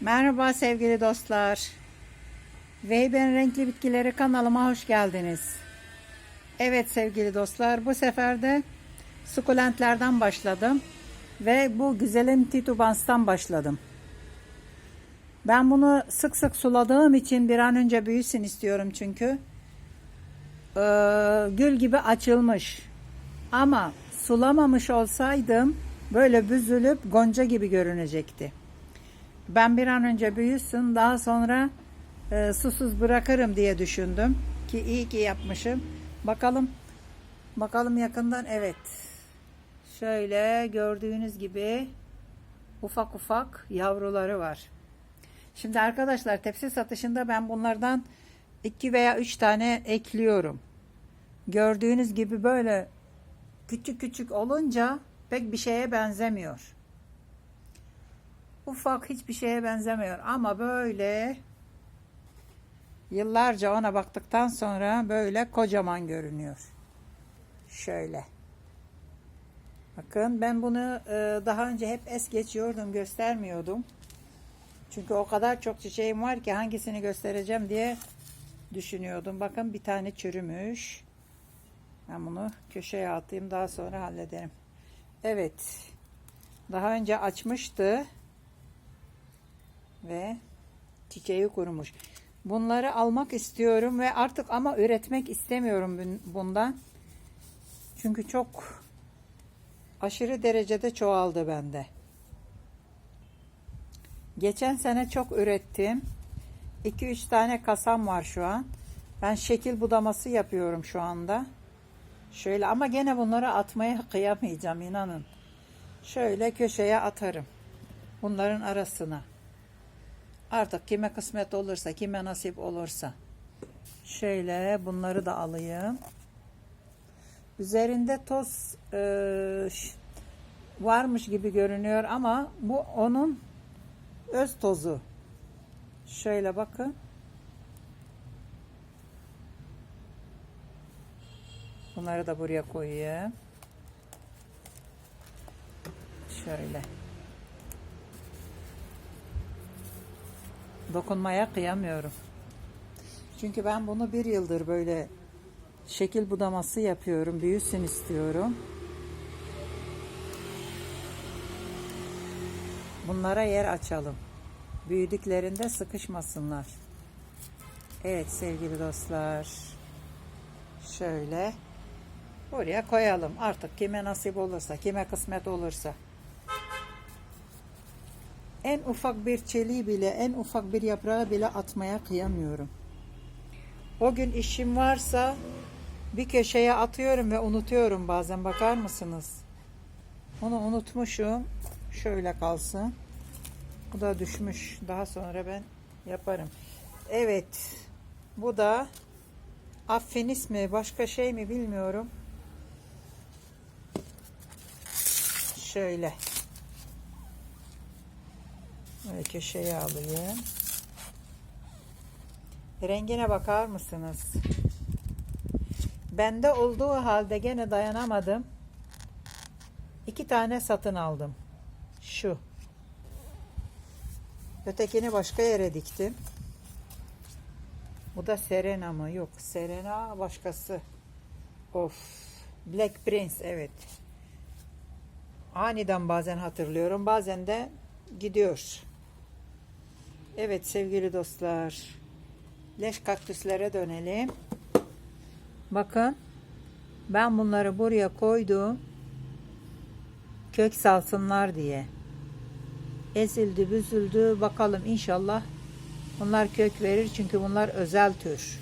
Merhaba sevgili dostlar. Veyben Renkli Bitkileri kanalıma hoş geldiniz. Evet sevgili dostlar bu sefer de sukulentlerden başladım. Ve bu güzelim titubanstan başladım. Ben bunu sık sık suladığım için bir an önce büyüsün istiyorum çünkü. Ee, gül gibi açılmış. Ama sulamamış olsaydım böyle büzülüp gonca gibi görünecekti. Ben bir an önce büyüsün daha sonra e, susuz bırakırım diye düşündüm. Ki iyi ki yapmışım. Bakalım. Bakalım yakından evet. Şöyle gördüğünüz gibi ufak ufak yavruları var. Şimdi arkadaşlar tepsi satışında ben bunlardan iki veya üç tane ekliyorum. Gördüğünüz gibi böyle küçük küçük olunca pek bir şeye benzemiyor. Ufak hiçbir şeye benzemiyor ama böyle yıllarca ona baktıktan sonra böyle kocaman görünüyor. Şöyle. Bakın ben bunu e, daha önce hep es geçiyordum, göstermiyordum. Çünkü o kadar çok çiçeğim var ki hangisini göstereceğim diye düşünüyordum. Bakın bir tane çürümüş. Ben bunu köşeye atayım daha sonra hallederim. Evet. Daha önce açmıştı. Ve çiçeği kurumuş. Bunları almak istiyorum ve artık ama üretmek istemiyorum bun- bundan. Çünkü çok aşırı derecede çoğaldı bende. Geçen sene çok ürettim. 2-3 tane kasam var şu an. Ben şekil budaması yapıyorum şu anda. Şöyle ama gene bunları atmaya kıyamayacağım inanın. Şöyle köşeye atarım. Bunların arasına. Artık kime kısmet olursa, kime nasip olursa. Şöyle bunları da alayım. Üzerinde toz e, varmış gibi görünüyor ama bu onun öz tozu. Şöyle bakın. Bunları da buraya koyayım. Şöyle. Dokunmaya kıyamıyorum. Çünkü ben bunu bir yıldır böyle şekil budaması yapıyorum. Büyüsün istiyorum. Bunlara yer açalım. Büyüdüklerinde sıkışmasınlar. Evet sevgili dostlar. Şöyle buraya koyalım. Artık kime nasip olursa, kime kısmet olursa. En ufak bir çeliği bile, en ufak bir yaprağı bile atmaya kıyamıyorum. O gün işim varsa bir köşeye atıyorum ve unutuyorum bazen bakar mısınız? Onu unutmuşum. Şöyle kalsın. Bu da düşmüş. Daha sonra ben yaparım. Evet. Bu da affenis mi başka şey mi bilmiyorum. Şöyle. Böyle köşeye alayım. Rengine bakar mısınız? Bende olduğu halde gene dayanamadım. İki tane satın aldım. Şu. Ötekini başka yere diktim. Bu da Serena mı? Yok. Serena başkası. Of. Black Prince evet. Aniden bazen hatırlıyorum. Bazen de gidiyor. Evet sevgili dostlar. Leş kaktüslere dönelim. Bakın. Ben bunları buraya koydum. Kök salsınlar diye. Ezildi, büzüldü. Bakalım inşallah bunlar kök verir. Çünkü bunlar özel tür.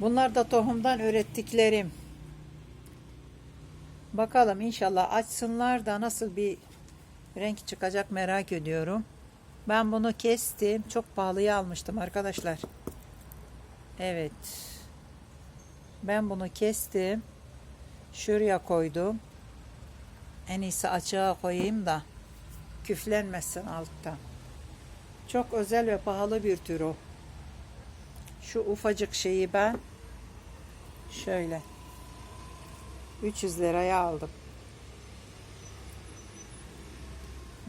Bunlar da tohumdan ürettiklerim. Bakalım inşallah açsınlar da nasıl bir renk çıkacak merak ediyorum. Ben bunu kestim. Çok pahalıya almıştım arkadaşlar. Evet. Ben bunu kestim. Şuraya koydum. En iyisi açığa koyayım da küflenmesin alttan. Çok özel ve pahalı bir tür o. Şu ufacık şeyi ben şöyle 300 liraya aldım.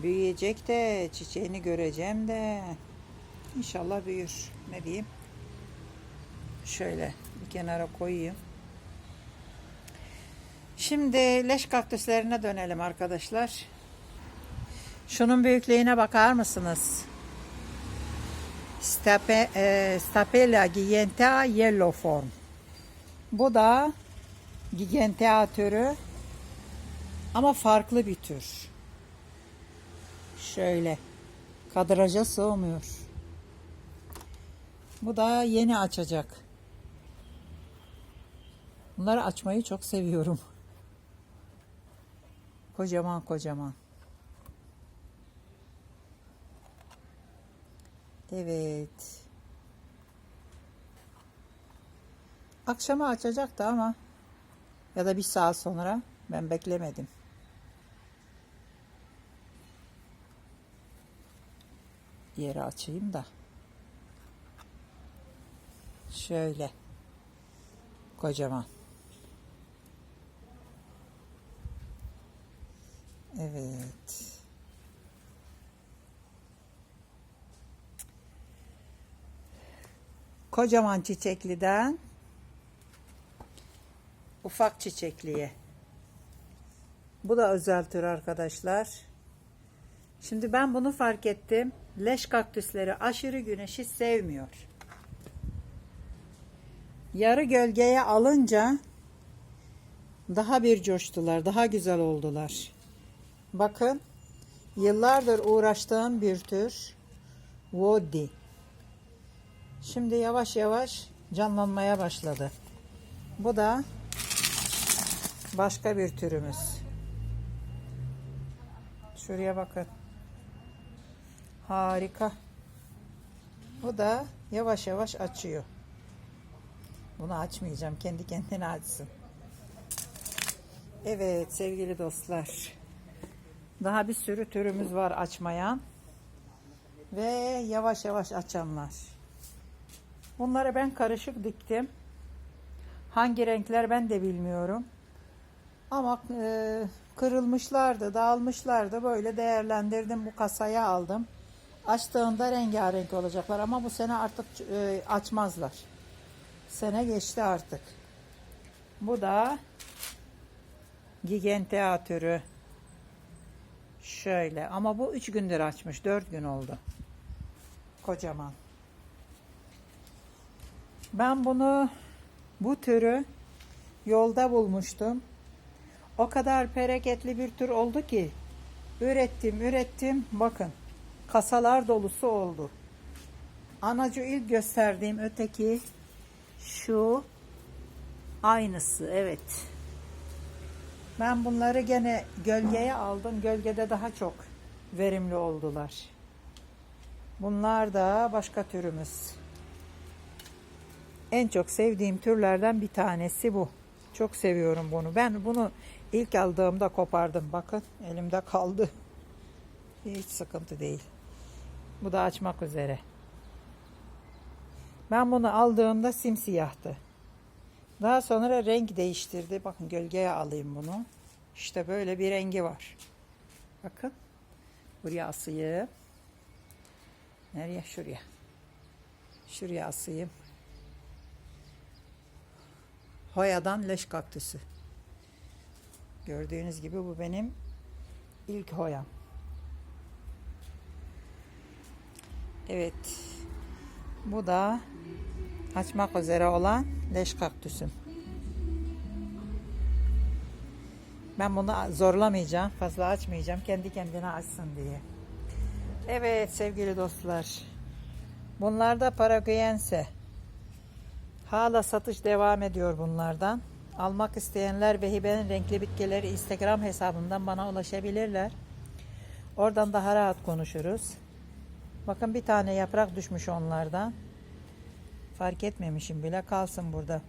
Büyüyecek de çiçeğini göreceğim de. İnşallah büyür. Ne diyeyim? Şöyle bir kenara koyayım. Şimdi leş kaktüslerine dönelim arkadaşlar. Şunun büyüklüğüne bakar mısınız? Stape, e, Stapela gigantea yellow form. Bu da gigantea türü ama farklı bir tür. Şöyle kadraja sığmıyor. Bu da yeni açacak. Bunları açmayı çok seviyorum. Kocaman kocaman. Evet. Akşama açacaktı ama ya da bir saat sonra ben beklemedim. Yeri açayım da. Şöyle. Kocaman. Evet. Kocaman çiçekliden ufak çiçekliye. Bu da özel tür arkadaşlar. Şimdi ben bunu fark ettim. Leş kaktüsleri aşırı güneşi sevmiyor. Yarı gölgeye alınca daha bir coştular, daha güzel oldular. Bakın, yıllardır uğraştığım bir tür Wodi. Şimdi yavaş yavaş canlanmaya başladı. Bu da başka bir türümüz. Şuraya bakın. Harika. Bu da yavaş yavaş açıyor. Bunu açmayacağım. Kendi kendine açsın. Evet sevgili dostlar. Daha bir sürü türümüz var açmayan. Ve yavaş yavaş açanlar. Bunları ben karışık diktim. Hangi renkler ben de bilmiyorum. Ama e, kırılmışlardı, dağılmışlardı. Böyle değerlendirdim. Bu kasaya aldım. Açtığında rengarenk olacaklar. Ama bu sene artık e, açmazlar. Sene geçti artık. Bu da Gigantea türü. Şöyle. Ama bu üç gündür açmış. Dört gün oldu. Kocaman. Ben bunu bu türü yolda bulmuştum. O kadar bereketli bir tür oldu ki ürettim ürettim bakın kasalar dolusu oldu. Anacı ilk gösterdiğim öteki şu aynısı evet. Ben bunları gene gölgeye aldım. Gölgede daha çok verimli oldular. Bunlar da başka türümüz. En çok sevdiğim türlerden bir tanesi bu. Çok seviyorum bunu. Ben bunu ilk aldığımda kopardım. Bakın elimde kaldı. Hiç sıkıntı değil. Bu da açmak üzere. Ben bunu aldığımda simsiyahtı. Daha sonra renk değiştirdi. Bakın gölgeye alayım bunu. İşte böyle bir rengi var. Bakın. Buraya asayım. Nereye? Şuraya. Şuraya asayım. Hoya'dan leş kaktüsü. Gördüğünüz gibi bu benim ilk hoyam. Evet. Bu da açmak üzere olan leş kaktüsüm. Ben bunu zorlamayacağım. Fazla açmayacağım. Kendi kendine açsın diye. Evet sevgili dostlar. Bunlar da Paraguayense. Hala satış devam ediyor bunlardan. Almak isteyenler ve hibenin renkli bitkileri Instagram hesabından bana ulaşabilirler. Oradan daha rahat konuşuruz. Bakın bir tane yaprak düşmüş onlardan. Fark etmemişim bile kalsın burada.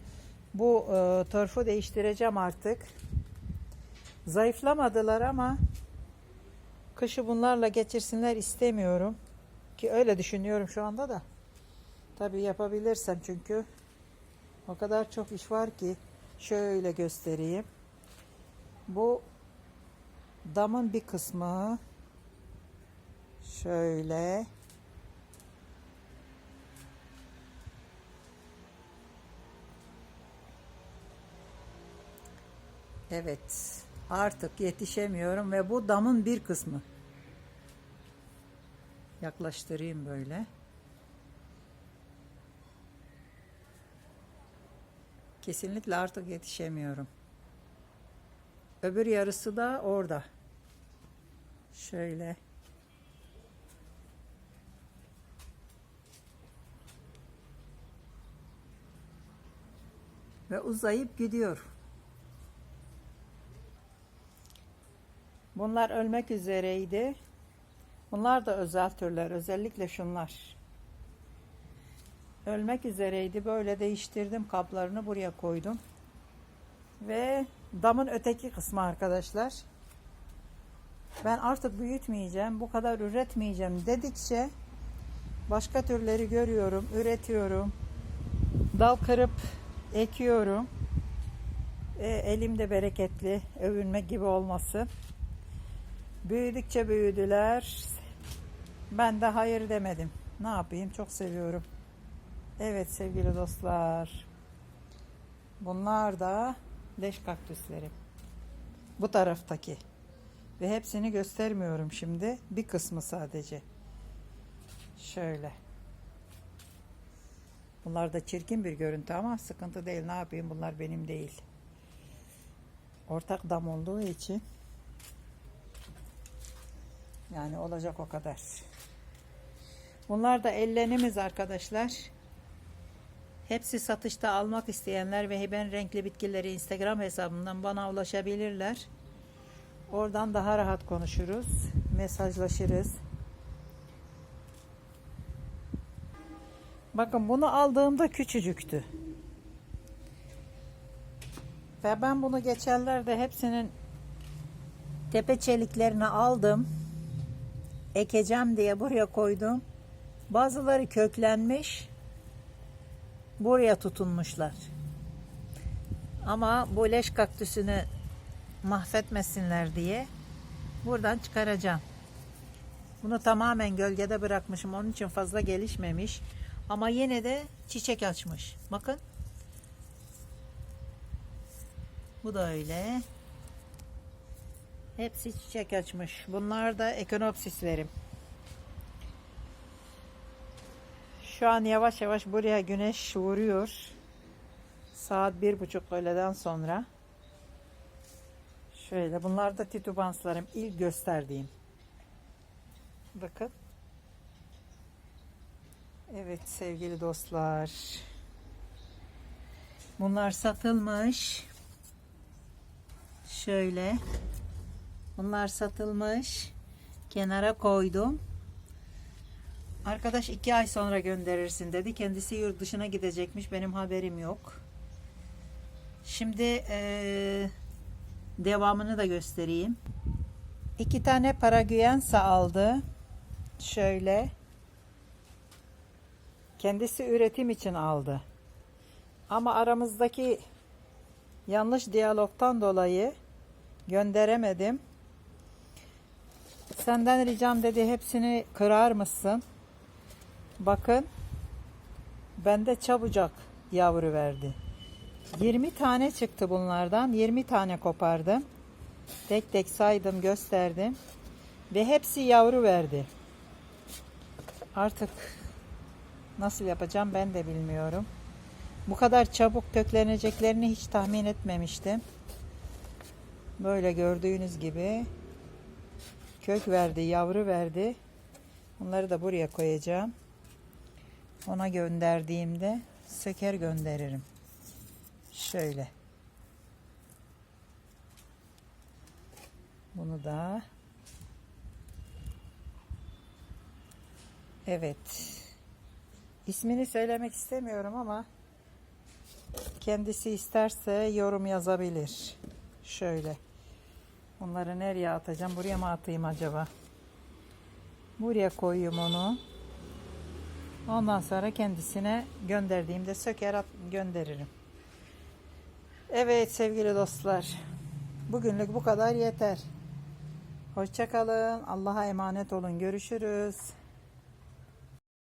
Bu e, torfu değiştireceğim artık. Zayıflamadılar ama kışı bunlarla geçirsinler istemiyorum. Ki öyle düşünüyorum şu anda da. Tabii yapabilirsem çünkü o kadar çok iş var ki şöyle göstereyim. Bu damın bir kısmı Şöyle. Evet. Artık yetişemiyorum ve bu damın bir kısmı. Yaklaştırayım böyle. Kesinlikle artık yetişemiyorum. Öbür yarısı da orada. Şöyle. Ve uzayıp gidiyor. Bunlar ölmek üzereydi. Bunlar da özel türler. Özellikle şunlar. Ölmek üzereydi. Böyle değiştirdim kaplarını buraya koydum. Ve damın öteki kısmı arkadaşlar. Ben artık büyütmeyeceğim. Bu kadar üretmeyeceğim dedikçe başka türleri görüyorum, üretiyorum. Dal kırıp ekiyorum. E, elim de bereketli, övünmek gibi olması. Büyüdükçe büyüdüler. Ben de hayır demedim. Ne yapayım? Çok seviyorum. Evet sevgili dostlar. Bunlar da leş kaktüsleri. Bu taraftaki. Ve hepsini göstermiyorum şimdi. Bir kısmı sadece. Şöyle. Bunlar da çirkin bir görüntü ama sıkıntı değil. Ne yapayım? Bunlar benim değil. Ortak dam olduğu için yani olacak o kadar. Bunlar da ellerimiz arkadaşlar. Hepsi satışta almak isteyenler ve ben renkli bitkileri Instagram hesabından bana ulaşabilirler. Oradan daha rahat konuşuruz, mesajlaşırız. Bakın bunu aldığımda küçücüktü. Ve ben bunu geçenlerde hepsinin tepe çeliklerini aldım. Ekeceğim diye buraya koydum. Bazıları köklenmiş. Buraya tutunmuşlar. Ama bu leş kaktüsünü mahvetmesinler diye buradan çıkaracağım. Bunu tamamen gölgede bırakmışım. Onun için fazla gelişmemiş. Ama yine de çiçek açmış. Bakın. Bu da öyle. Hepsi çiçek açmış. Bunlar da ekonopsislerim. Şu an yavaş yavaş buraya güneş vuruyor. Saat bir buçuk öğleden sonra. Şöyle bunlar da titubanslarım. ilk gösterdiğim. Bakın. Evet sevgili dostlar. Bunlar satılmış. Şöyle. Bunlar satılmış. Kenara koydum. Arkadaş iki ay sonra gönderirsin dedi. Kendisi yurt dışına gidecekmiş. Benim haberim yok. Şimdi eee, devamını da göstereyim. İki tane paragüensa aldı. Şöyle. Kendisi üretim için aldı. Ama aramızdaki yanlış diyalogtan dolayı gönderemedim. Senden ricam dedi hepsini kırar mısın? Bakın. Bende çabucak yavru verdi. 20 tane çıktı bunlardan. 20 tane kopardım. Tek tek saydım, gösterdim. Ve hepsi yavru verdi. Artık nasıl yapacağım ben de bilmiyorum. Bu kadar çabuk kökleneceklerini hiç tahmin etmemiştim. Böyle gördüğünüz gibi kök verdi, yavru verdi. Bunları da buraya koyacağım. Ona gönderdiğimde söker gönderirim. Şöyle. Bunu da Evet. İsmini söylemek istemiyorum ama kendisi isterse yorum yazabilir. Şöyle. Onları nereye atacağım? Buraya mı atayım acaba? Buraya koyayım onu. Ondan sonra kendisine gönderdiğimde söker at gönderirim. Evet sevgili dostlar. Bugünlük bu kadar yeter. Hoşçakalın. Allah'a emanet olun. Görüşürüz.